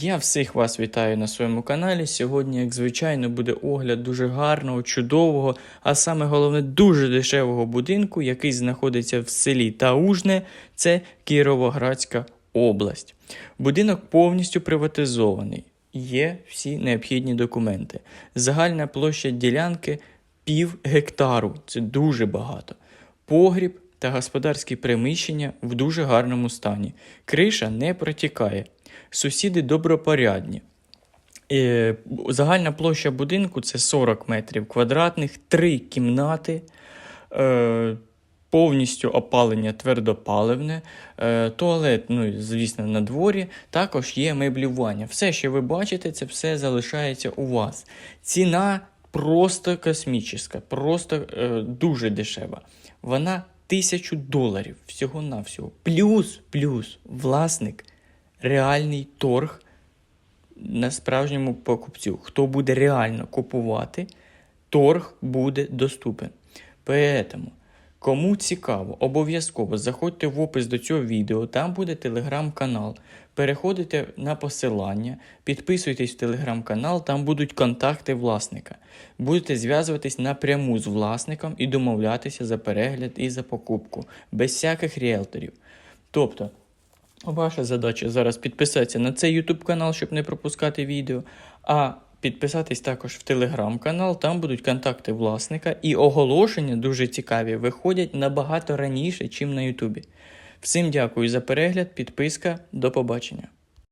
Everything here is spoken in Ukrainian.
Я всіх вас вітаю на своєму каналі. Сьогодні, як звичайно, буде огляд дуже гарного, чудового, а саме головне, дуже дешевого будинку, який знаходиться в селі Таужне, це Кіровоградська область. Будинок повністю приватизований. Є всі необхідні документи. Загальна площа ділянки пів гектару. Це дуже багато. Погріб та господарські приміщення в дуже гарному стані. Криша не протікає. Сусіди добропорядні. Е, Загальна площа будинку це 40 метрів квадратних, три кімнати, е, повністю опалення твердопаливне, е, туалет, ну, звісно, на дворі, також є меблювання. Все, що ви бачите, це все залишається у вас. Ціна просто космічна, просто дуже дешева. Вона тисячу доларів всього-навсього. Плюс, плюс, власник, реальний торг на справжньому покупцю. Хто буде реально купувати, торг буде доступен. Поэтому, кому цікаво, обов'язково заходьте в опис до цього відео, там буде телеграм-канал. Переходите на посилання, підписуйтесь в телеграм-канал, там будуть контакти власника. Будете зв'язуватись напряму з власником і домовлятися за перегляд і за покупку, без всяких ріелторів. Тобто, Ваша задача зараз підписатися на цей YouTube канал, щоб не пропускати відео. А підписатись також в телеграм-канал, там будуть контакти власника і оголошення дуже цікаві виходять набагато раніше, ніж на Ютубі. Всім дякую за перегляд, підписка, до побачення.